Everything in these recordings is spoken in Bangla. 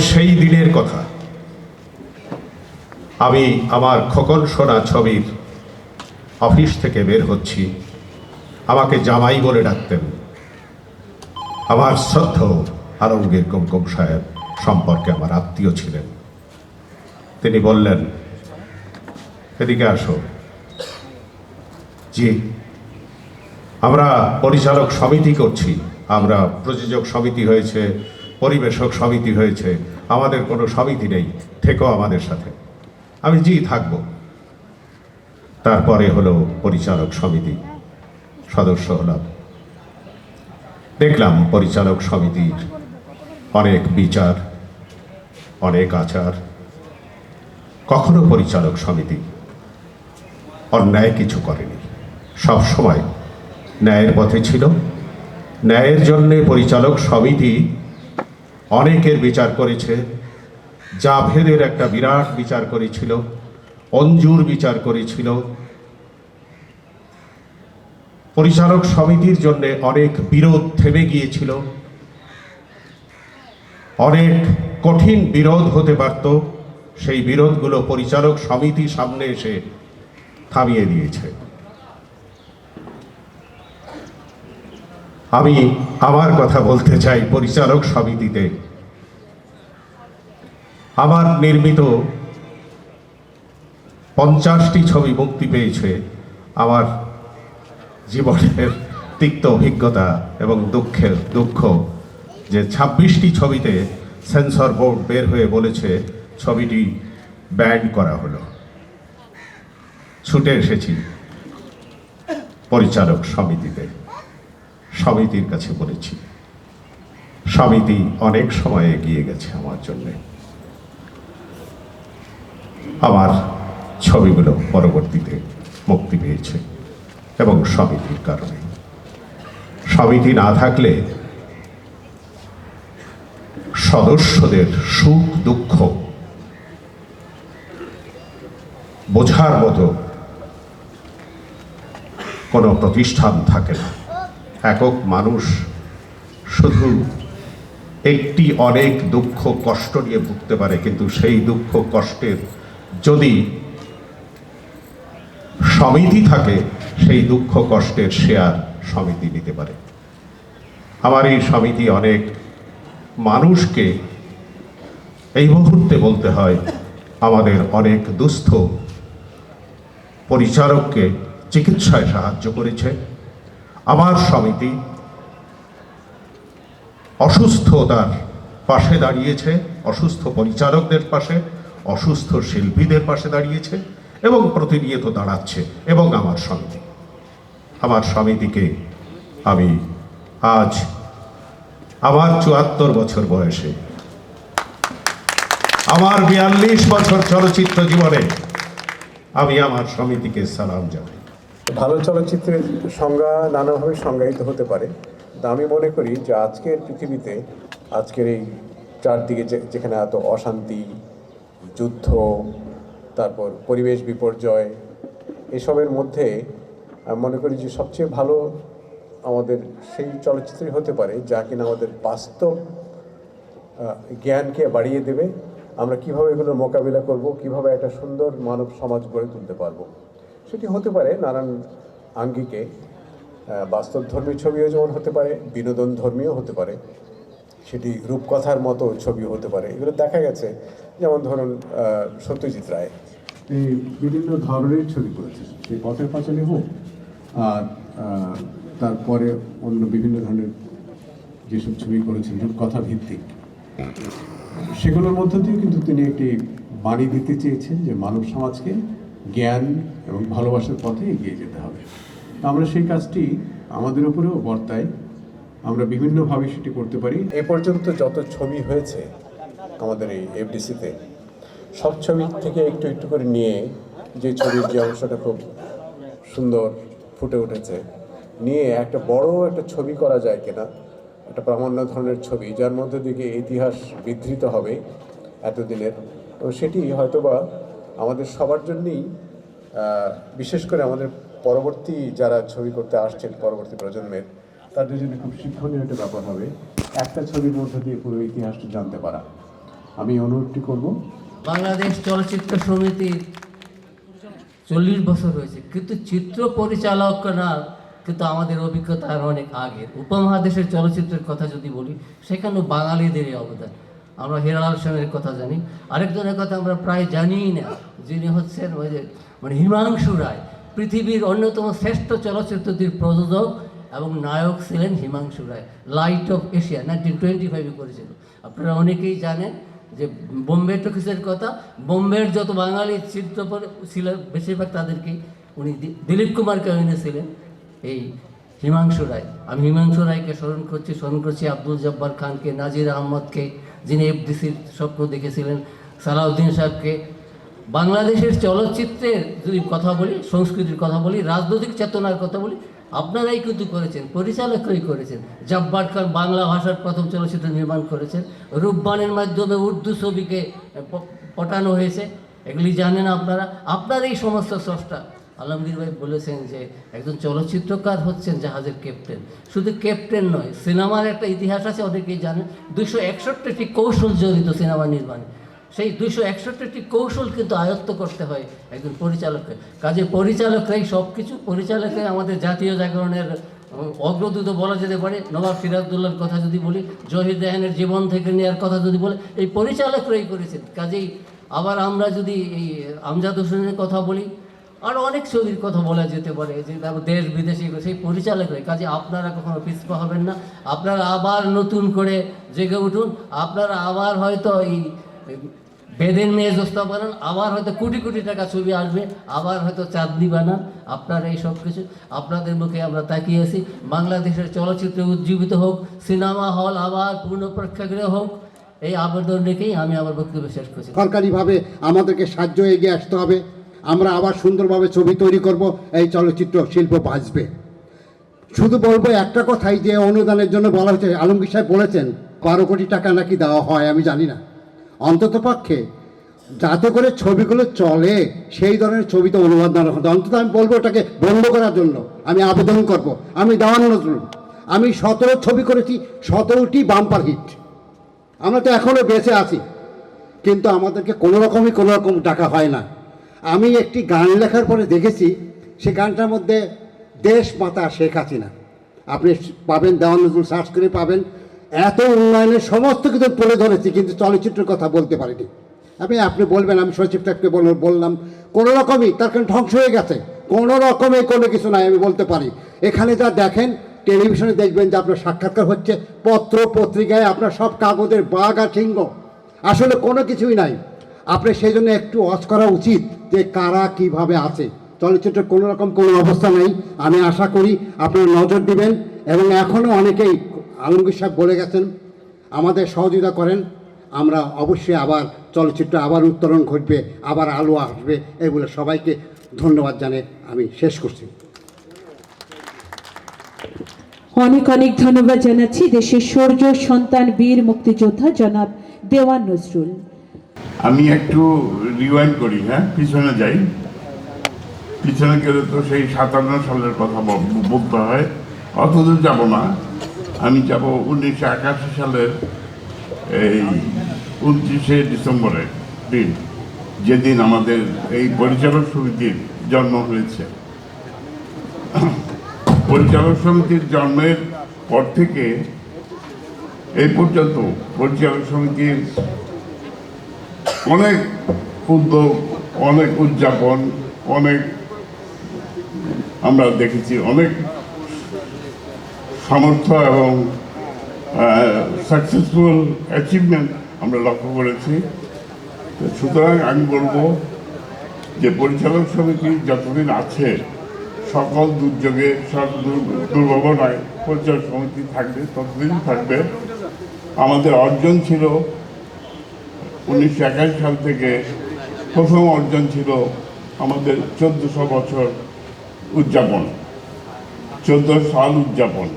সেই দিনের কথা। আমি আমার খোকন সোনা ছবির অফিস থেকে বের হচ্ছি। আমাকে জামাই বলে ডাকতেন। আমার শ্রদ্ধ আলমগীর কুমকুম সাহেব সম্পর্কে আমার আত্মীয় ছিলেন। তিনি বললেন, এদিকে আসো। জি, আমরা পরিচালক সমিতি করছি। আমরা প্রযোজক সমিতি হয়েছে পরিবেশক সমিতি হয়েছে। আমাদের কোনো সমিতি নেই। থেকো আমাদের সাথে। আমি জি থাকব। তারপরে হলো পরিচালক সমিতি। সদস্য হলাম। দেখলাম পরিচালক সমিতির অনেক বিচার, অনেক আচার। কখনো পরিচালক সমিতি অন্যায় কিছু করেনি। সব সময় ন্যায়ের পথে ছিল। ন্যায়ের জন্যে পরিচালক সমিতি অনেকের বিচার করেছে। জাভেদের একটা বিরাট বিচার করেছিল, অঞ্জুর বিচার করেছিল। পরিচালক সমিতির জন্য অনেক বিরোধ থেমে গিয়েছিল। অনেক কঠিন বিরোধ হতে পারত, সেই বিরোধগুলো পরিচালক সমিতি সামনে এসে থামিয়ে দিয়েছে। আমি আমার কথা বলতে চাই পরিচালক সমিতিতে। আমার নির্মিত পঞ্চাশটি ছবি মুক্তি পেয়েছে আমার জীবনের তিক্ত অভিজ্ঞতা এবং দুঃখের দুঃখ যে ছাব্বিশটি ছবিতে সেন্সর বোর্ড বের হয়ে বলেছে ছবিটি ব্যান করা হলো। ছুটে এসেছি পরিচালক সমিতিতে। সমিতির কাছে বলেছি। সমিতি অনেক সময় এগিয়ে গেছে আমার জন্যে। আমার ছবিগুলো পরবর্তীতে মুক্তি পেয়েছে এবং সমিতির কারণে। সমিতি না থাকলে সদস্যদের সুখ দুঃখ বোঝার মতো কোনো প্রতিষ্ঠান থাকে না। একক মানুষ শুধু একটি অনেক দুঃখ, কষ্ট নিয়ে ভুগতে পারে, কিন্তু সেই দুঃখ, কষ্টের যদি সমিতি থাকে, সেই দুঃখ, কষ্টের শেয়ার সমিতি নিতে পারে। আমার এই সমিতি অনেক মানুষকে এই মুহূর্তে বলতে হয়, আমাদের অনেক দুস্থ পরিচারককে চিকিৎসায় সাহায্য করেছে। আমার সমিতি অসুস্থতার পাশে দাঁড়িয়েছে, অসুস্থ পরিচালকদের পাশে, অসুস্থ শিল্পীদের পাশে দাঁড়িয়েছে এবং প্রতিনিয়ত দাঁড়াচ্ছে এবং আমার সমিতি আমার সমিতিকে আমি আজ আমার চুয়াত্তর বছর বয়সে, আমার বিয়াল্লিশ বছর চলচ্চিত্র জীবনে আমি আমার সমিতিকে সালাম জানাই। ভালো চলচ্চিত্রের সংজ্ঞা নানাভাবে সংজ্ঞায়িত হতে পারে, তা আমি মনে করি যে আজকের পৃথিবীতে, আজকের এই চারদিকে যেখানে এত অশান্তি, যুদ্ধ, তারপর পরিবেশ বিপর্যয়, এসবের মধ্যে আমি মনে করি যে সবচেয়ে ভালো আমাদের সেই চলচ্চিত্রই হতে পারে, যা কিনা আমাদের বাস্তব জ্ঞানকে বাড়িয়ে দেবে। আমরা কীভাবে এগুলোর মোকাবিলা করব, কীভাবে একটা সুন্দর মানব সমাজ গড়ে তুলতে পারব। সেটি হতে পারে নানান আঙ্গিকে বাস্তব ধর্মী ছবিও যেমন হতে পারে বিনোদন ধর্মীয় হতে পারে, সেটি রূপকথার মতো ছবি হতে পারে। এগুলো দেখা গেছে, যেমন ধরুন সত্যজিৎ রায়। এই বিভিন্ন ধরনের ছবি করেছেন সেই পথের পাঁচালি হোক, আর তারপরে অন্য বিভিন্ন ধরনের যেসব ছবি করেছেন রূপকথা ভিত্তিক সেগুলোর মধ্য দিয়ে কিন্তু তিনি একটি বাণী দিতে চেয়েছেন যে মানব সমাজকে জ্ঞান এবং ভালোবাসার পথে এগিয়ে যেতে হবে। তো আমরা সেই কাজটি আমাদের উপরেও বর্তায় আমরা বিভিন্নভাবে সেটি করতে পারি। এ পর্যন্ত যত ছবি হয়েছে আমাদের এই এফডিসিতে, সব ছবি থেকে একটু একটু করে নিয়ে যে ছবির যে অংশটা খুব সুন্দর ফুটে উঠেছে, নিয়ে একটা বড় একটা ছবি করা যায় কিনা, একটা প্রামাণ্য ধরনের ছবি, যার মধ্যে দিকে ইতিহাস বিধৃত হবে এতদিনের, তো সেটি হয়তোবা আমাদের সবার জন্যই বিশেষ করে আমাদের পরবর্তী যারা ছবি করতে আসছেন, পরবর্তী প্রজন্মের, তাদের জন্য খুব শিক্ষণীয় একটা ব্যাপার হবে। একটা ছবির মধ্যে দিয়ে পুরো ইতিহাসটা জানতে পারা। আমি অনুরোধটি করব। বাংলাদেশ চলচ্চিত্র সমিতির চল্লিশ বছর হয়েছে। কিন্তু চিত্র পরিচালক না, কিন্তু আমাদের অভিজ্ঞতা আর অনেক আগের। উপমহাদেশের চলচ্চিত্রের কথা যদি বলি, সেখানেও বাঙালিদেরই অবদান। আমরা হিরালাল সেনের কথা জানি। আরেকজনের কথা আমরা প্রায় জানিই না, যিনি হচ্ছেন ওই যে মানে হিমাংশু রায়, পৃথিবীর অন্যতম শ্রেষ্ঠ চলচ্চিত্রটির প্রযোজক এবং নায়ক ছিলেন Himanshu Rai light of Asia nineteen twenty ফাইভে করেছিল। আপনারা অনেকেই জানেন যে বোম্বে টকিসের কথা, বোম্বের যত বাঙালি চিত্র ছিল, বেশিরভাগ তাদেরকেই উনি দিলীপ কুমারকে এনেছিলেন এই হিমাংশু রায়। আমি হিমাংশু রায়কে স্মরণ করছি স্মরণ করছি আব্দুল জব্বার খানকে, নাজির আহমদকে যিনি এফডিসির স্বপ্ন দেখেছিলেন, সালাউদ্দিন সাহেবকে। বাংলাদেশের চলচ্চিত্রের যদি কথা বলি, সংস্কৃতির কথা বলি, রাজনৈতিক চেতনার কথা বলি, আপনারাই কিন্তু করেছেন, পরিচালকরাই করেছেন। জব্বার খান বাংলা ভাষার প্রথম চলচ্চিত্র নির্মাণ করেছেন। রূপবানের মাধ্যমে উর্দু ছবিকে পটানো হয়েছে। এগুলি জানেন আপনারা। আপনার এই সমস্ত স্রষ্টা আলমগীর ভাই বলেছেন যে একজন চলচ্চিত্রকার হচ্ছেন জাহাজের ক্যাপ্টেন শুধু ক্যাপ্টেন নয়, সিনেমার একটা ইতিহাস আছে, অনেকেই জানেন, দুইশো একষট্টিটি কৌশল জড়িত সিনেমা নির্মাণে। সেই দুইশো একষট্টিটি কৌশল কিন্তু আয়ত্ত করতে হয় একজন পরিচালককে। কাজে পরিচালকরাই সব কিছু পরিচালকরাই আমাদের জাতীয় জাগরণের অগ্রদূত বলা যেতে পারে। নবাব সিরাজদুল্লার কথা যদি বলি, জহির রেহানের জীবন থেকে নেওয়ার কথা যদি বলি, এই পরিচালকরাই করেছেন। কাজেই আবার আমরা যদি এই আমজাদ হোসেনের কথা বলি আরও অনেক ছবির কথা বলা যেতে পারে, যে দেশ বিদেশে সেই পরিচালকরাই কাজে আপনারা কখনো পিছপা হবেন না। আপনারা আবার নতুন করে জেগে উঠুন। আপনারা আবার হয়তো এই এই বেদের মেয়ে জোস্তা বানান। আবার হয়তো কোটি কোটি টাকা ছবি আসবে। আবার হয়তো চাঁদনি বানান। আপনারা এই সব কিছু আপনাদের মুখে আমরা তাকিয়ে আছি। বাংলাদেশের চলচ্চিত্র উজ্জীবিত হোক, সিনেমা হল আবার পূর্ণ প্রেক্ষাগৃহ হোক, এই আবেদন রেখেই আমি আমার বক্তব্য শেষ করছি। সরকারিভাবে আমাদেরকে সাহায্য এগিয়ে আসতে হবে। আমরা আবার সুন্দরভাবে ছবি তৈরি করব, এই চলচ্চিত্র শিল্প বাঁচবে। শুধু বলব একটা কথাই যে অনুদানের জন্য বলা হচ্ছে, আলমগীর সাহেব বলেছেন, বারো কোটি টাকা নাকি দেওয়া হয়, আমি জানি না। অন্তত পক্ষে যাতে করে ছবিগুলো চলে, সেই ধরনের ছবি তো অনুবাদ দেওয়া হতো অন্তত আমি বলব ওটাকে বন্ধ করার জন্য, আমি আবেদন করব। আমি দেওয়ান নজরুল আমি সতেরো ছবি করেছি, সতেরোটি বাম্পার হিট। আমরা তো এখনও বেঁচে আছি, কিন্তু আমাদেরকে কোনো রকমই কোনো রকম টাকা হয় না। আমি একটি গান লেখার পরে দেখেছি, সে গানটার মধ্যে দেশ মাতা শেখ হাসিনা। আপনি পাবেন দেওয়ান নজরুল সার্চ করে পাবেন। এত উন্নয়নের সমস্ত কিছু তুলে ধরেছি, কিন্তু চলচ্চিত্রের কথা বলতে পারিনি। আপনি আপনি বলবেন, আমি সচিব সাহেবকে বল- বললাম, কোনো রকমই তার কারণ ধ্বংস হয়ে গেছে। কোনো রকমে কোনো কিছু নাই, আমি বলতে পারি। এখানে যা দেখেন, টেলিভিশনে দেখবেন যে আপনার সাক্ষাৎকার হচ্ছে, পত্র পত্রিকায় আপনার সব কাগজের বাঘ আর সিংহ। আসলে কোনো কিছুই নাই। আপনি সেই জন্য একটু অজ করা উচিত যে কারা কীভাবে আছে। চলচ্চিত্রের কোনো রকম কোনো অবস্থা নেই। আমি আশা করি আপনারা নজর দিবেন এবং এখনও অনেকেই আলমগীর সাহেব বলে গেছেন, আমাদের সহযোগিতা করেন, আমরা অবশ্যই আবার চলচ্চিত্র আবার উত্তরণ ঘটবে, আবার আলো আসবে এগুলো সবাইকে ধন্যবাদ জানিয়ে আমি শেষ করছি। অনেক অনেক ধন্যবাদ জানাচ্ছি দেশের সৌর্য সন্তান বীর মুক্তিযোদ্ধা জনাব দেওয়ান নজরুল। আমি একটু রিওয়াইন্ড করি হ্যাঁ? পিছনে যাই। পিছনে গেলে তো সেই সাতান্ন সালের কথা বল- বলতে হয়। অতদূর যাব না। আমি যাব উনিশশো একাশি সালের এই উনত্রিশে ডিসেম্বরের দিন। যেদিন আমাদের এই পরিচালক সমিতির জন্ম হয়েছে। পরিচালক সমিতির জন্মের পর থেকে এই পর্যন্ত পরিচালক সমিতির অনেক উদ্যোগ অনেক উদযাপন, অনেক আমরা দেখেছি অনেক সামর্থ্য এবং সাকসেসফুল অ্যাচিভমেন্ট আমরা লক্ষ্য করেছি। সুতরাং আমি বলব যে পরিচালক সমিতি যতদিন আছে, সকল দুর্যোগে, সব দুর- দুর্ঘটনায় পরিচালক সমিতি থাকবে, ততদিন থাকবে। আমাদের অর্জন ছিল উনিশশো একাশি সাল থেকে প্রথম অর্জন ছিল আমাদের চোদ্দশো বছর উদযাপন, চোদ্দ সাল উদযাপন।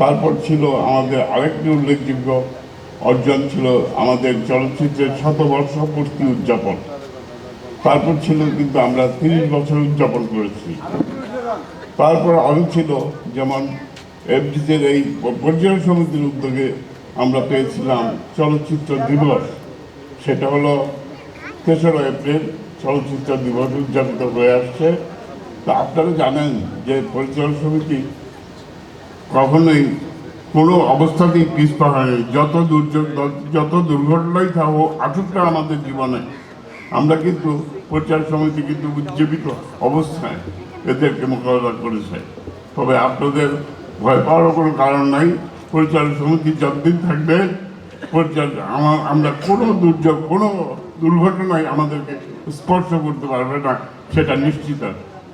তারপর ছিল আমাদের আরেকটি উল্লেখযোগ্য অর্জন ছিল আমাদের চলচ্চিত্রের শতবর্ষ পূর্তি উদযাপন। তারপর ছিল কিন্তু আমরা তিরিশ বছর উদযাপন করেছি। তারপর আরও ছিল যেমন এফডিসির এই পরিচালক সমিতির উদ্যোগে আমরা পেয়েছিলাম চলচ্চিত্র দিবস। সেটা হলো তেসরা এপ্রিল চলচ্চিত্র দিবস উদযাপিত হয়ে আসছে। তা আপনারা জানেন যে পরিচালন সমিতি কখনোই কোনো অবস্থাতেই পিছপা হয়নি যত দুর্যোগ, যত দুর্ঘটনাই থাকুক আসুক না আমাদের জীবনে। আমরা কিন্তু পরিচালক সমিতি কিন্তু উজ্জীবিত অবস্থায় এদেরকে মোকাবেলা করেছে। তবে আপনাদের ভয় পাওয়ারও কোনো কারণ নাই। পরিচালক সমিতি যতদিন থাকবে পরিচালক আমার আমরা কোনো দুর্যোগ, কোনো দুর্ঘটনায় আমাদেরকে স্পর্শ করতে পারবে না, সেটা নিশ্চিত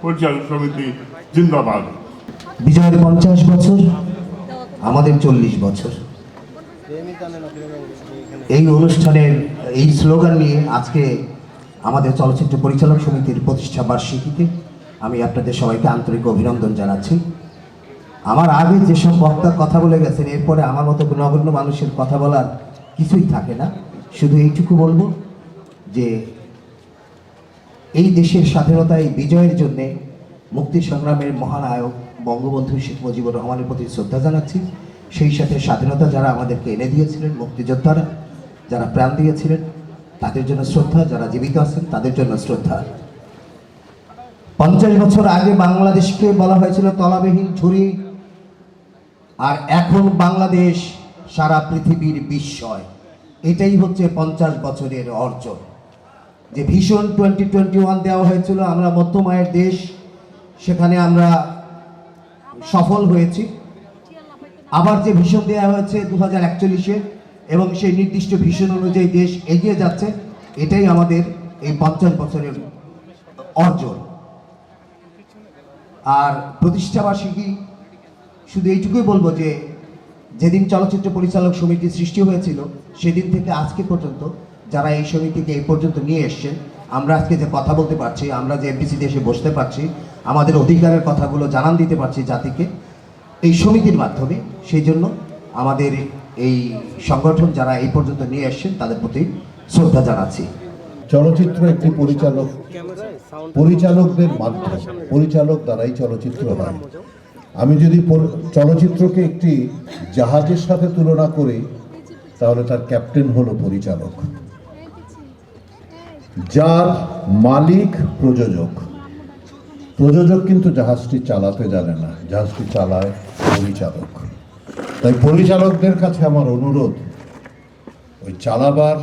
পরিচালক সমিতি জিন্দাবাদ। বিজয়ের পঞ্চাশ বছর, আমাদের চল্লিশ বছর। এই অনুষ্ঠানের, এই স্লোগান নিয়ে আজকে আমাদের চলচ্চিত্র পরিচালক সমিতির প্রতিষ্ঠা বার্ষিকীতে আমি আপনাদের সবাইকে আন্তরিক অভিনন্দন জানাচ্ছি। আমার আগে যেসব বক্তা কথা বলে গেছেন, এরপরে আমার মতো নগণ্য মানুষের কথা বলার কিছুই থাকে না। শুধু এইটুকু বলব যে, এই দেশের স্বাধীনতায় বিজয়ের জন্যে মুক্তি সংগ্রামের মহানায়ক বঙ্গবন্ধু শেখ মুজিবুর রহমানের প্রতি শ্রদ্ধা জানাচ্ছি। সেই সাথে স্বাধীনতা যারা আমাদেরকে এনে দিয়েছিলেন, মুক্তিযোদ্ধারা যারা প্রাণ দিয়েছিলেন, তাদের জন্য শ্রদ্ধা, যারা জীবিত আছেন, তাদের জন্য শ্রদ্ধা। পঞ্চাশ বছর আগে বাংলাদেশকে বলা হয়েছিল তলাবিহীন ঝুড়ি আর এখন বাংলাদেশ, সারা পৃথিবীর বিস্ময়। এটাই হচ্ছে পঞ্চাশ বছরের অর্জন। যে ভীষণ টোয়েন্টি টোয়েন্টি ওয়ান দেওয়া হয়েছিল, আমরা মধ্যমায়ের দেশ, সেখানে আমরা সফল হয়েছি। আবার যে ভীষণ দেওয়া হয়েছে দু হাজার একচল্লিশে, এবং সেই নির্দিষ্ট ভীষণ অনুযায়ী দেশ এগিয়ে যাচ্ছে, এটাই আমাদের এই পঞ্চাশ বছরের অর্জন। আর প্রতিষ্ঠাবার্ষিকী শুধু এইটুকুই বলব যে, যেদিন চলচ্চিত্র পরিচালক সমিতি সৃষ্টি হয়েছিল, সেদিন থেকে আজকে পর্যন্ত যারা এই সমিতিকে এই পর্যন্ত নিয়ে এসছেন, আমরা আজকে যে কথা বলতে পারছি, আমরা যে এফডিসিতে এসে বসতে পারছি, আমাদের অধিকারের কথাগুলো জানান দিতে পারছি জাতিকে, এই সমিতির মাধ্যমে, সেই জন্য আমাদের এই সংগঠন যারা এই পর্যন্ত নিয়ে এসছেন, তাদের প্রতি শ্রদ্ধা জানাচ্ছি। চলচ্চিত্র একটি পরিচালক, পরিচালকদের মাধ্যম, পরিচালক দ্বারাই চলচ্চিত্র হয়। আমি যদি চলচ্চিত্রকে একটি জাহাজের সাথে তুলনা করি, তাহলে তার ক্যাপ্টেন হলো পরিচালক। যার মালিক প্রযোজক। প্রযোজক কিন্তু জাহাজটি চালাতে জানে না। জাহাজটি চালায় পরিচালক। তাই পরিচালকদের কাছে আমার অনুরোধ, ওই চালাবার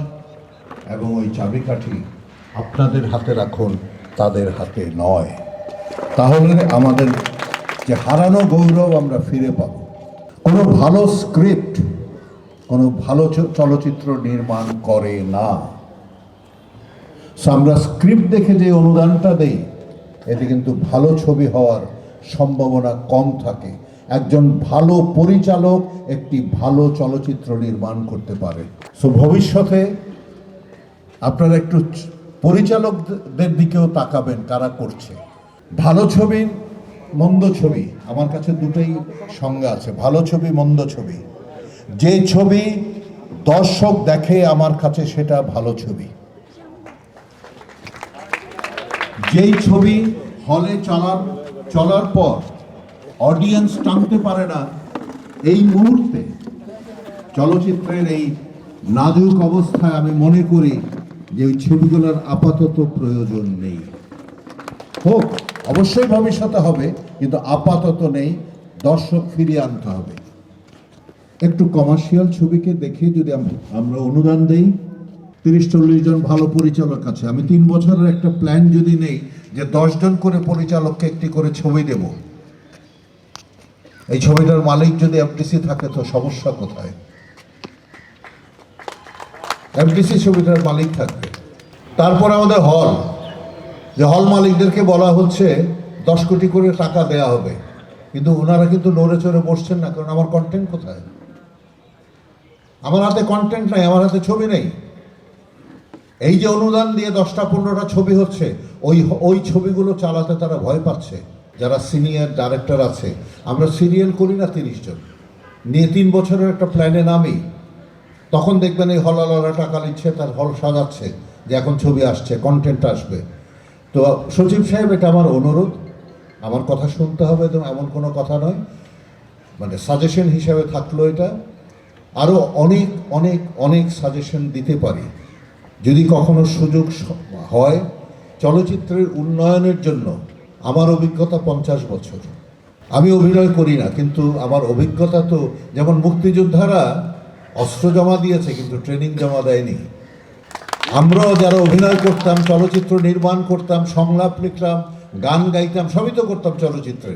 এবং ওই চাবিকাঠি আপনাদের হাতে রাখুন, তাদের হাতে নয়। তাহলে আমাদের যে হারানো গৌরব আমরা ফিরে পাব। কোনো ভালো স্ক্রিপ্ট কোনো ভালো চলচ্চিত্র নির্মাণ করে না। আমরা স্ক্রিপ্ট দেখে যে অনুদানটা দেই, এতে কিন্তু ভালো ছবি হওয়ার সম্ভাবনা কম থাকে। একজন ভালো পরিচালক একটি ভালো চলচ্চিত্র নির্মাণ করতে পারে। সো ভবিষ্যতে আপনারা একটু পরিচালকদের দিকেও তাকাবেন, কারা করছে। ভালো ছবি মন্দ ছবি, আমার কাছে দুটোই সংজ্ঞা আছে, ভালো ছবি, মন্দ ছবি। যে ছবি দর্শক দেখে আমার কাছে সেটা ভালো ছবি। যেই ছবি হলে চলার চলার পর অডিয়েন্স টানতে পারে না, এই মুহূর্তে চলচ্চিত্রের এই নাজুক অবস্থায় আমি মনে করি যে ওই ছবিগুলোর আপাতত প্রয়োজন নেই। হোক অবশ্যই ভবিষ্যতে হবে, কিন্তু আপাতত নেই, দর্শক ফিরিয়ে আনতে হবে। একটু কমার্শিয়াল ছবিকে দেখে যদি আমরা অনুদান দেই তিরিশ চল্লিশ জন ভালো পরিচালক আছে, আমি তিন বছরের একটা প্ল্যান যদি নেই যে জন করে পরিচালককে একটি করে ছবি দেব। এই ছবিটার মালিক যদি এফডিসি থাকে তো সমস্যা কোথায়? এফডিসি ছবিটার মালিক থাকবে। তারপর আমাদের হল যে হল মালিকদেরকে বলা হচ্ছে দশ কোটি করে টাকা দেয়া হবে। কিন্তু ওনারা কিন্তু নড়ে চড়ে বসছেন না, কারণ আমার কন্টেন্ট কোথায়? আমার হাতে কন্টেন্ট নাই, আমার হাতে ছবি নেই। এই যে অনুদান দিয়ে দশটা পনেরোটা ছবি হচ্ছে, ওই ওই ছবিগুলো চালাতে তারা ভয় পাচ্ছে, যারা সিনিয়র ডাইরেক্টর আছে। আমরা সিরিয়াল করি না তিরিশ জন। নিয়ে তিন বছরের একটা প্ল্যানে নামি। তখন দেখবেন এই হলালরা টাকা নিচ্ছে, তার হল সাজাচ্ছে, যে এখন ছবি আসছে কন্টেন্ট আসবে। তো সচিব সাহেব, এটা আমার অনুরোধ। আমার কথা শুনতে হবে তো এমন কোনো কথা নয়। মানে সাজেশন হিসাবে থাকল এটা। আরও অনেক অনেক অনেক সাজেশন দিতে পারি। যদি কখনো সুযোগ হয়, চলচ্চিত্রের উন্নয়নের জন্য আমার অভিজ্ঞতা পঞ্চাশ বছর। আমি অভিনয় করি না, কিন্তু আমার অভিজ্ঞতা তো, যেমন মুক্তিযোদ্ধারা অস্ত্র জমা দিয়েছে, কিন্তু ট্রেনিং জমা দেয়নি। আমরাও যারা অভিনয় করতাম, চলচ্চিত্র নির্মাণ করতাম, সংলাপ লিখতাম গান গাইতাম, সবই তো করতাম চলচ্চিত্রে।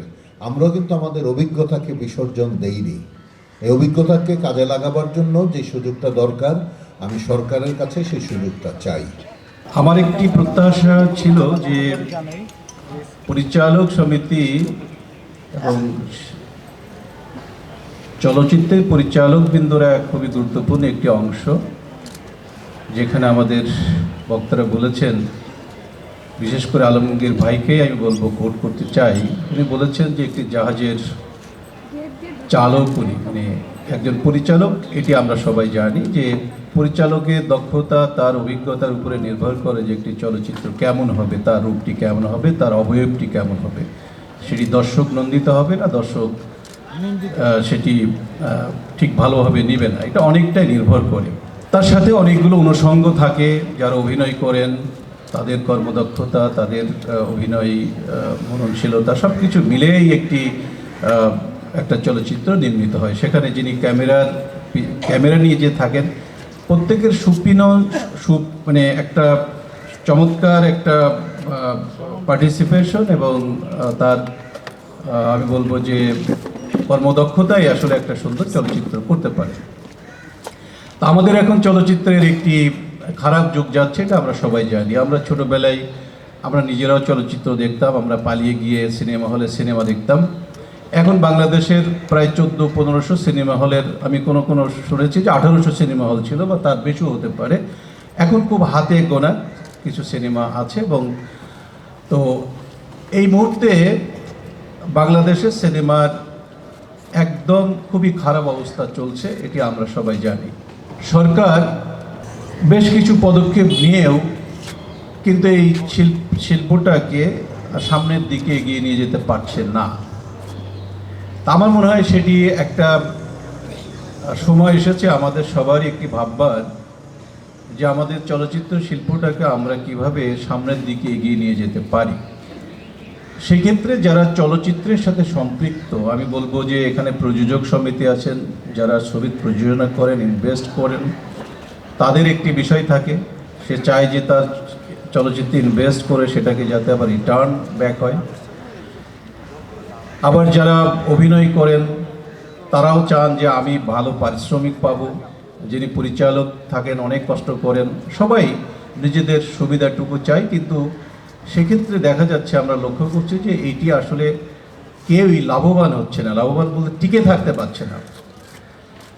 আমরাও কিন্তু আমাদের অভিজ্ঞতাকে বিসর্জন দেইনি। এই অভিজ্ঞতাকে কাজে লাগাবার জন্য যে সুযোগটা দরকার, আমি সরকারের কাছে সেই সুযোগটা চাই। আমার একটি প্রত্যাশা ছিল যে পরিচালক সমিতি এবং চলচ্চিত্রের পরিচালক বিন্দুরা খুবই গুরুত্বপূর্ণ একটি অংশ। যেখানে আমাদের বক্তারা বলেছেন, বিশেষ করে আলমগীর ভাইকেই আমি বলব কোট করতে চাই। উনি বলেছেন যে একটি জাহাজের চালক উনি মানে একজন পরিচালক, এটি আমরা সবাই জানি যে পরিচালকের দক্ষতা, তার অভিজ্ঞতার উপরে নির্ভর করে যে একটি চলচ্চিত্র কেমন হবে, তার রূপটি কেমন হবে, তার অবয়বটি কেমন হবে। সেটি দর্শক নন্দিত হবে না, দর্শক সেটি ঠিক ভালোভাবে নেবে না। এটা অনেকটাই নির্ভর করে। তার সাথে অনেকগুলো অনুষঙ্গ থাকে, যারা অভিনয় করেন, তাদের কর্মদক্ষতা, তাদের অভিনয় মননশীলতা সব কিছু মিলেই একটি একটা চলচ্চিত্র নির্মিত হয়। সেখানে যিনি ক্যামেরার ক্যামেরা নিয়ে যে থাকেন, প্রত্যেকের সুপিনন সু মানে একটা চমৎকার একটা পার্টিসিপেশন এবং তার আমি বলব যে কর্মদক্ষতাই আসলে একটা সুন্দর চলচ্চিত্র করতে পারে। তা আমাদের এখন চলচ্চিত্রের একটি খারাপ যুগ যাচ্ছে, এটা আমরা সবাই জানি। আমরা ছোটোবেলায় আমরা নিজেরাও চলচ্চিত্র দেখতাম, আমরা পালিয়ে গিয়ে সিনেমা হলে সিনেমা দেখতাম। এখন বাংলাদেশের প্রায় চোদ্দ, পনেরোশো সিনেমা হলের, আমি কোনো কোনো শুনেছি যে আঠারোশো সিনেমা হল ছিল বা তার বেশিও হতে পারে। এখন খুব হাতে গোনা কিছু সিনেমা আছে এবং তো এই মুহূর্তে বাংলাদেশের সিনেমার একদম খুবই খারাপ অবস্থা চলছে, এটি আমরা সবাই জানি। সরকার বেশ কিছু পদক্ষেপ নিয়েও কিন্তু এই শিল্প, শিল্পটাকে সামনের দিকে এগিয়ে নিয়ে যেতে পারছে না। আমার মনে হয় সেটি একটা সময় এসেছে, আমাদের সবারই একটি ভাববার যে আমাদের চলচ্চিত্র শিল্পটাকে আমরা কীভাবে সামনের দিকে এগিয়ে নিয়ে যেতে পারি। সেক্ষেত্রে যারা চলচ্চিত্রের সাথে সম্পৃক্ত, আমি বলব যে এখানে প্রযোজক সমিতি আছেন, যারা ছবি প্রযোজনা করেন ইনভেস্ট করেন, তাদের একটি বিষয় থাকে, সে চায় যে তার চলচ্চিত্রে ইনভেস্ট করে সেটাকে যাতে আবার রিটার্ন ব্যাক হয়। আবার যারা অভিনয় করেন, তারাও চান যে আমি ভালো পারিশ্রমিক পাবো, যিনি পরিচালক থাকেন, অনেক কষ্ট করেন, সবাই নিজেদের সুবিধাটুকু চাই কিন্তু সেক্ষেত্রে দেখা যাচ্ছে আমরা লক্ষ্য করছি যে এইটি আসলে কেউই লাভবান হচ্ছে না। লাভবান বলতে টিকে থাকতে পারছে না।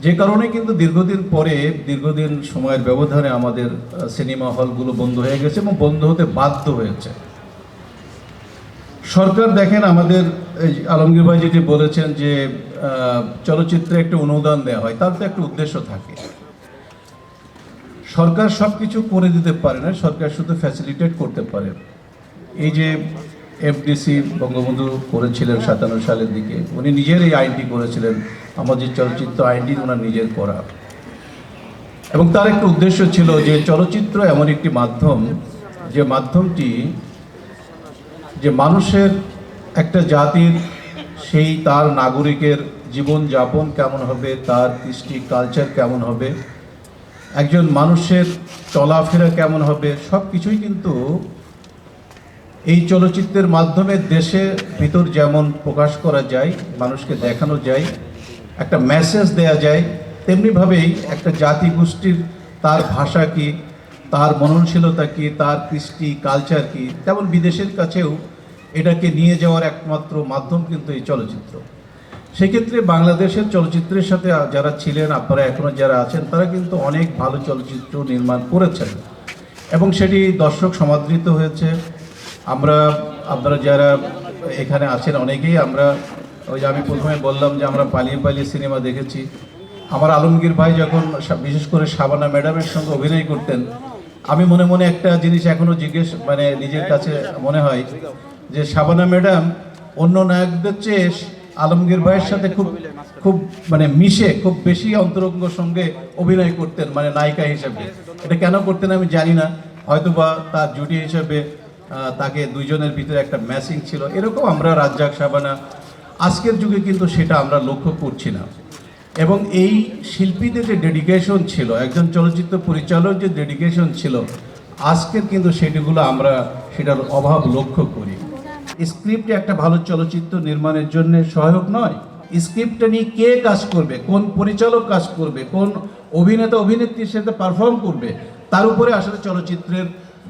যে কারণে কিন্তু দীর্ঘদিন পরে, দীর্ঘদিন সময়ের ব্যবধানে আমাদের সিনেমা হলগুলো বন্ধ হয়ে গেছে এবং বন্ধ হতে বাধ্য হয়েছে। সরকার দেখেন আমাদের আলমগীর ভাই যেটি বলেছেন যে চলচ্চিত্রে একটা অনুদান দেওয়া হয়, তার তো একটা উদ্দেশ্য থাকে। সরকার সব কিছু করে দিতে পারে না, সরকার শুধু ফ্যাসিলিটেট করতে পারে। এই যে এফডিসি বঙ্গবন্ধু করেছিলেন সাতান্ন সালের দিকে, উনি নিজের এই আইনটি করেছিলেন। আমাদের চলচ্চিত্র আইনটি ওনার নিজের করা। এবং তার একটা উদ্দেশ্য ছিল যে চলচ্চিত্র এমন একটি মাধ্যম, যে মাধ্যমটি, যে মানুষের একটা জাতির সেই তার নাগরিকের জীবন যাপন কেমন হবে, তার কৃষ্টি কালচার কেমন হবে, একজন মানুষের চলাফেরা কেমন হবে সব কিছুই কিন্তু এই চলচ্চিত্রের মাধ্যমে দেশের ভিতর যেমন প্রকাশ করা যায়, মানুষকে দেখানো যায়, একটা মেসেজ দেয়া যায় তেমনিভাবেই একটা জাতিগোষ্ঠীর তার ভাষা কি, তার মননশীলতা কি, তার কৃষ্টি কালচার কি, তেমন বিদেশের কাছেও এটাকে নিয়ে যাওয়ার একমাত্র মাধ্যম কিন্তু এই চলচ্চিত্র। সেক্ষেত্রে বাংলাদেশের চলচ্চিত্রের সাথে যারা ছিলেন, আপনারা এখনও যারা আছেন, তারা কিন্তু অনেক ভালো চলচ্চিত্র নির্মাণ করেছেন। এবং সেটি দর্শক সমাদৃত হয়েছে। আমরা, আপনারা যারা এখানে আছেন অনেকেই, আমরা ওই যে আমি প্রথমে বললাম যে আমরা পালিয়ে পালিয়ে সিনেমা দেখেছি। আমার আলমগীর ভাই যখন বিশেষ করে শাবানা ম্যাডামের সঙ্গে অভিনয় করতেন, আমি মনে মনে একটা জিনিস এখনও জিজ্ঞেস মানে নিজের কাছে মনে হয় যে শাবানা ম্যাডাম অন্য নায়কদের চেয়ে আলমগীর ভাইয়ের সাথে খুব খুব মানে মিশে, খুব বেশি অন্তরঙ্গ সঙ্গে অভিনয় করতেন মানে নায়িকা হিসেবে। এটা কেন করতেন আমি জানি না। হয়তোবা তার জুটি হিসেবে তাকে দুইজনের ভিতরে একটা ম্যাচিং ছিল। এরকম আমরা রাজ্জাক সাবানা, আজকের যুগে কিন্তু সেটা আমরা লক্ষ্য করছি না। এবং এই শিল্পীদের যে ডেডিকেশন ছিল, একজন চলচ্চিত্র পরিচালক যে ডেডিকেশন ছিল, আজকের কিন্তু সেটিগুলো আমরা সেটার অভাব লক্ষ্য করি। স্ক্রিপ্ট একটা ভালো চলচ্চিত্র নির্মাণের জন্য সহায়ক নয়। স্ক্রিপ্টটা নিয়ে কে কাজ করবে, কোন পরিচালক কাজ করবে, কোন অভিনেতা, অভিনেত্রীর সাথে পারফর্ম করবে, তার উপরে আসলে চলচ্চিত্রের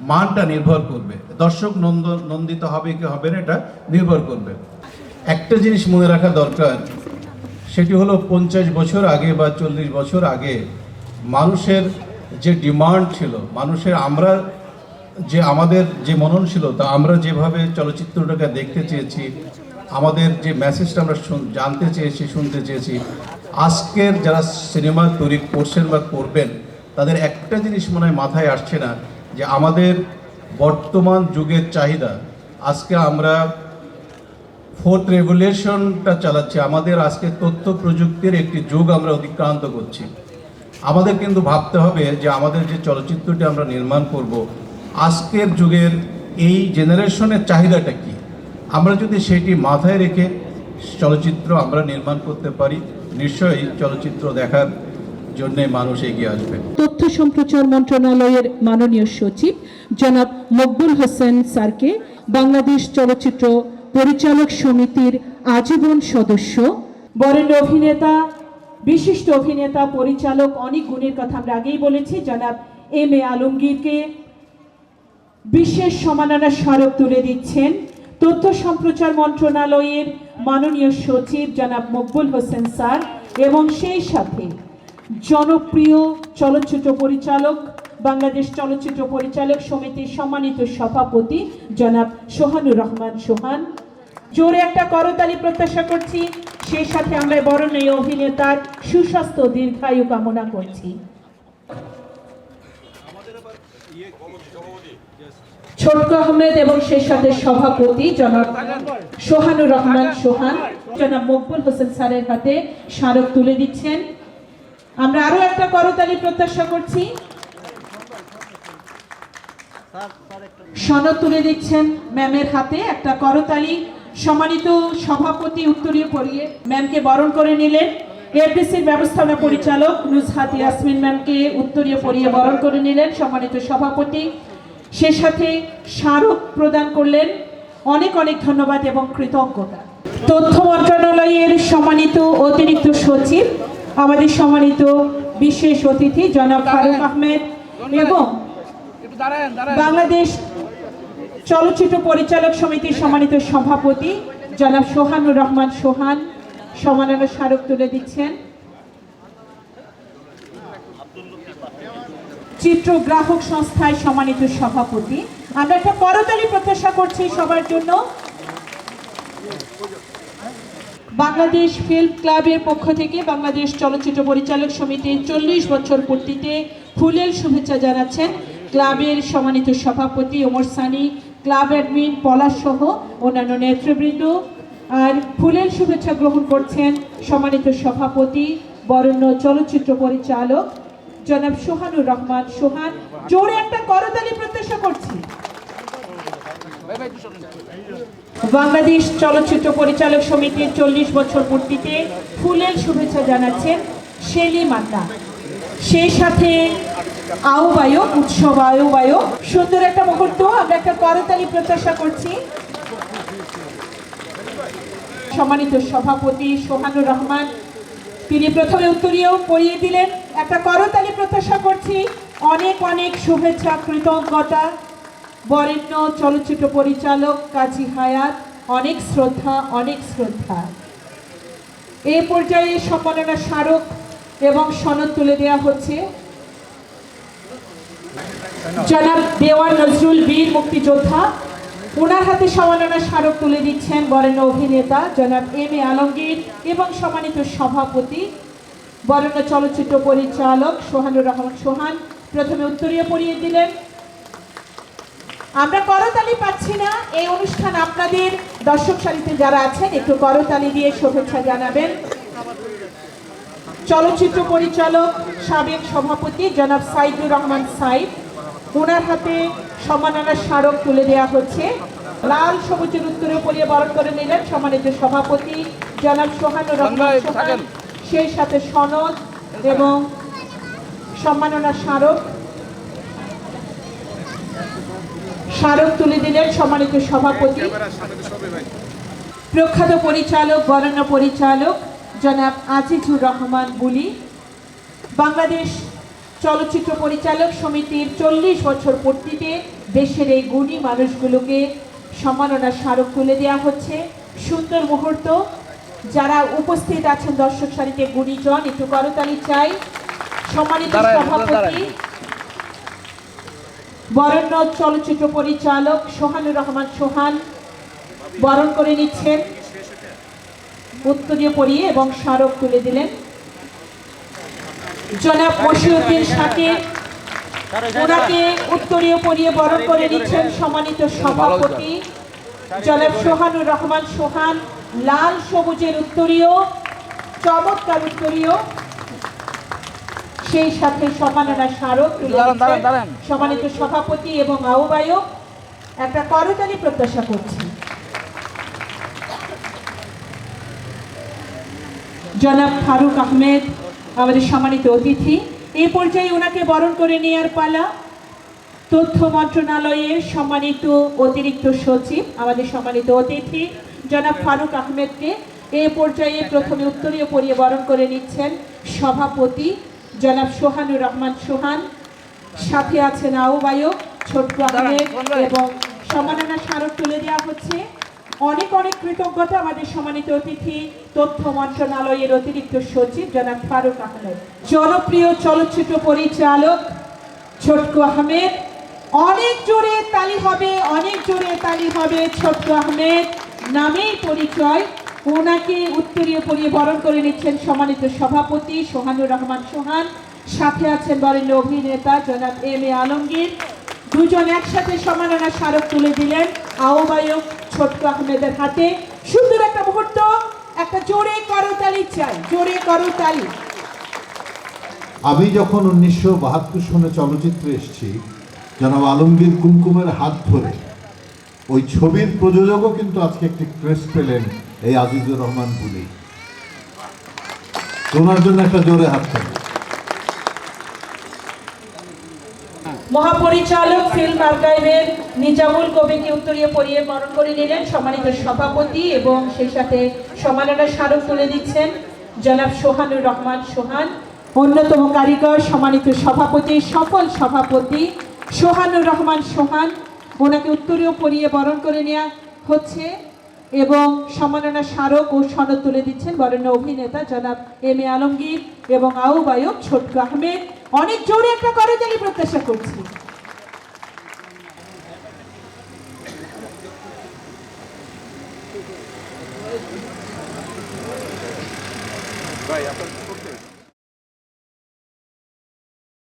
মানটা নির্ভর করবে। দর্শক নন্দ, নন্দিত হবে কি হবে না, এটা নির্ভর করবে। একটা জিনিস মনে রাখা দরকার, সেটি হলো পঞ্চাশ বছর আগে বা চল্লিশ বছর আগে মানুষের যে ডিমান্ড ছিল, মানুষের আমরা যে আমাদের যে মননশীলতা আমরা যেভাবে চলচ্চিত্রটাকে দেখতে চেয়েছি, আমাদের যে মেসেজটা আমরা জানতে চেয়েছি, শুনতে চেয়েছি, আজকের যারা সিনেমা তৈরি করছেন বা করবেন, তাদের একটা জিনিস মনে হয় মাথায় আসছে না যে আমাদের বর্তমান যুগের চাহিদা, আজকে আমরা ফোর্থ রেগুলেশনটা চালাচ্ছি, আমাদের আজকে তথ্য প্রযুক্তির একটি যুগ আমরা অতিক্রান্ত করছি। আমাদের কিন্তু ভাবতে হবে যে আমাদের যে চলচ্চিত্রটি আমরা নির্মাণ করব, আজকের যুগের এই জেনারেশনের চাহিদাটা কি? আমরা যদি সেটি মাথায় রেখে চলচ্চিত্র আমরা নির্মাণ করতে পারি, নিশ্চয়ই চলচ্চিত্র দেখার জন্যে মানুষ এগিয়ে আসবে। তথ্য সম্প্রচার মন্ত্রণালয়ের মাননীয় সচিব জনাব মকবুল হোসেন স্যারকে বাংলাদেশ চলচ্চিত্র পরিচালক সমিতির আজীবন সদস্য, বরেণ্য অভিনেতা, বিশিষ্ট অভিনেতা, পরিচালক অনেক গুণের কথা আমরা আগেই বলেছি, জনাব এম এ আলমগীরকে বিশেষ সম্মাননা স্মারক তুলে দিচ্ছেন। তথ্য সম্প্রচার মন্ত্রণালয়ের মাননীয় সচিব জনাব মকবুল হোসেন স্যার এবং সেই সাথে জনপ্রিয় চলচ্চিত্র পরিচালক, বাংলাদেশ চলচ্চিত্র পরিচালক সমিতির সম্মানিত সভাপতি জনাব সোহানুর রহমান সোহান। জোরে একটা করতালি প্রত্যাশা করছি, সেই সাথে আমরা বরণীয় অভিনেতার সুস্বাস্থ্য দীর্ঘায়ু কামনা করছি। ছোটক আহমেদ এবং সেই সাথে সভাপতি জনাব সোহানুর রহমান সোহান। জনাব মকবুল হোসেন স্যারের হাতে স্মারক তুলে দিচ্ছেন। আমরা আরও একটা করতালি প্রত্যাশা করছি। সনদ তুলে দিচ্ছেন ম্যামের হাতে একটা করতালি। সম্মানিত সভাপতি উত্তরীয় পরিয়ে ম্যামকে বরণ করে নিলেন। এফডিসির ব্যবস্থাপনা পরিচালক নুজহাত ইয়াসমিন ম্যামকে উত্তরীয় পড়িয়ে বরণ করে নিলেন সম্মানিত সভাপতি। সে সাথে স্মারক প্রদান করলেন। অনেক অনেক ধন্যবাদ এবং কৃতজ্ঞতা। তথ্য মন্ত্রণালয়ের সম্মানিত অতিরিক্ত সচিব আমাদের সম্মানিত বিশেষ অতিথি জনাব ফারুক আহমেদ এবং বাংলাদেশ চলচ্চিত্র পরিচালক সমিতির সম্মানিত সভাপতি জনাব সোহানুর রহমান সোহান সম্মাননা স্মারক তুলে দিচ্ছেন। চিত্র গ্রাহক সংস্থায় সম্মানিত সভাপতি। আমরা একটা করতালি প্রত্যাশা করছি সবার জন্য। বাংলাদেশ ফিল্ম ক্লাবের পক্ষ থেকে বাংলাদেশ চলচ্চিত্র পরিচালক সমিতির চল্লিশ বছর পূর্তিতে ফুলের শুভেচ্ছা জানাচ্ছেন ক্লাবের সম্মানিত সভাপতি ওমর সানি, ক্লাব অ্যাডমিন পলাশ সহ অন্যান্য নেতৃবৃন্দ। আর ফুলের শুভেচ্ছা গ্রহণ করছেন সম্মানিত সভাপতি, বরণ্য চলচ্চিত্র পরিচালক জনাব সোহানুর রহমান। সোহান, জোরে একটা করতালি প্রত্যাশা করছি। বাংলাদেশ চলচ্চিত্র পরিচালক সমিতির চল্লিশ বছর পূর্তিতে ফুলের শুভেচ্ছা জানাচ্ছেন শেলি মান্না। সেই সাথে আহ্বায়ক, উৎসব আহ্বায়ক, সুন্দর একটা মুহূর্ত, আমরা একটা করতালি প্রত্যাশা করছি। সম্মানিত সভাপতি সোহানুর রহমান, তিনি প্রথমে উত্তরীয় পড়িয়ে দিলেন, একটা করতালি প্রত্যাশা করছি। অনেক অনেক শুভেচ্ছা, কৃতজ্ঞতা। বরেণ্য চলচ্চিত্র পরিচালক কাজী হায়াত, অনেক শ্রদ্ধা অনেক শ্রদ্ধা। এই পর্যায়ে সম্মাননা স্মারক এবং সনদ তুলে দেওয়া হচ্ছে। জনাব দেওয়ান নজরুল বীর মুক্তিযোদ্ধা ওনার হাতে সম্মাননা স্মারক তুলে দিচ্ছেন বরেণ্য অভিনেতা জনাব এম এ আলমগীর এবং সম্মানিত সভাপতি, বরেণ্য চলচ্চিত্র পরিচালক সোহানুর রহমান সোহান। প্রথমে উত্তরীয় পড়িয়ে দিলেন। আমরা করতালি পাচ্ছি না। এই অনুষ্ঠান আপনাদের দর্শক সারিতে যারা আছেন একটু করতালি দিয়ে শুভেচ্ছা জানাবেন। চলচ্চিত্র পরিচালক সাবেক সভাপতি জনাব সাইদুর রহমান সাইদ। ওনার হাতে সম্মাননা স্মারক তুলে দেওয়া হচ্ছে। লাল সবুজের উত্তরে পরিয়ে বরণ করে নিলেন সম্মানিত সভাপতি জনাব সোহানুর রহমান সোহান। সেই সাথে সনদ এবং সম্মাননা স্মারক স্মারক তুলে দিলেন সম্মানিত সভাপতি। প্রখ্যাত পরিচালক বরেণ্য পরিচালক জনাব আজিজুর রহমান বুলি। বাংলাদেশ চলচ্চিত্র পরিচালক সমিতির চল্লিশ বছর পূর্তিতে দেশের এই গুণী মানুষগুলোকে সম্মাননা স্মারক তুলে দেওয়া হচ্ছে। সুন্দর মুহূর্ত। যারা উপস্থিত আছেন দর্শক সারিতে গুণীজন একটু করতালি চাই। সম্মানিত সভাপতি বরেণ্য চলচ্চিত্র পরিচালক সোহানুর রহমান সোহান বরণ করে নিচ্ছেন। উত্তরীয় পরিয়ে এবং স্মারক তুলে দিলেন। জনাব মশিউদ্দিন সাথে ওনাকে উত্তরীয় পরিয়ে বরণ করে নিচ্ছেন সম্মানিত সভাপতি জনাব সোহানুর রহমান সোহান। লাল সবুজের উত্তরীয়, চমৎকার উত্তরীয়। সেই সাথে সম্মাননা স্মারক সম্মানিত সভাপতি এবং আহ্বায়ক। একটা করতালি প্রত্যাশা করছি। জনাব ফারুক আহমেদ আমাদের সম্মানিত অতিথি এই পর্যায়ে ওনাকে বরণ করে নেওয়ার পালা। তথ্য মন্ত্রণালয়ের সম্মানিত অতিরিক্ত সচিব আমাদের সম্মানিত অতিথি জনাব ফারুক আহমেদকে এই পর্যায়ে প্রথমে উত্তরীয় পরিয়ে বরণ করে নিচ্ছেন সভাপতি জনাব সোহানুর রহমান সোহান সাথে আছেন আহ্বায়ক ছোট্ট আহমেদ এবং সম্মাননা স্মারক তুলে দেওয়া হচ্ছে। অনেক অনেক কৃতজ্ঞতা আমাদের সম্মানিত অতিথি তথ্য মন্ত্রণালয়ের অতিরিক্ত সচিব জনাব ফারুক আহমেদ। জনপ্রিয় চলচ্চিত্র পরিচালক ছোটকু আহমেদ অনেক জোরে তালি হবে অনেক জোরে তালি হবে ছোটকু আহমেদ নামেই পরিচয় ওনাকে উত্তরীয় পরিয়ে বরণ করে নিচ্ছেন সম্মানিত সভাপতি সোহানুর রহমান সোহান। সাথে আছেন বরেণ্য অভিনেতা জনাব এম এ আলমগীর। দুজন একসাথে সম্মাননা স্মারক তুলে দিলেন আহ্বায়ক ছোটকু আহমেদের হাতে। সুন্দর একটা মুহূর্ত, একটা জোরে করতালি চাই, জোরে করতালি। আমি যখন উনিশশো বাহাত্তর সনে চলচ্চিত্রে এসেছি, জনাব আলমগীর কুমকুমের হাত ধরে, ওই ছবির প্রযোজকও কিন্তু আজকে একটি ক্রেস পেলেন এই আজিজুর রহমান বুলি। তোমার জন্য একটা জোরে হাত মহাপরিচালক ফিল্ম আর্কাইভের নিজামুল কবিকে উত্তরীয় পরিয়ে বরণ করে নিলেন সম্মানিত সভাপতি এবং সেই সাথে সম্মাননা স্মারক তুলে দিচ্ছেন জনাব সোহানুর রহমান সোহান, অন্যতম কারিগর, সম্মানিত সভাপতি, সফল সভাপতি সোহানুর রহমান সোহান। ওনাকে উত্তরীয় পরিয়ে বরণ করে নেওয়া হচ্ছে এবং সম্মাননা স্মারক ও সনদ তুলে দিচ্ছেন বরেণ্য অভিনেতা জনাব এম এ আলমগীর এবং আহ্বায়ক ছোট্টু আহমেদ। অনেক জোরে একটা করে করতালি প্রত্যাশা করছি।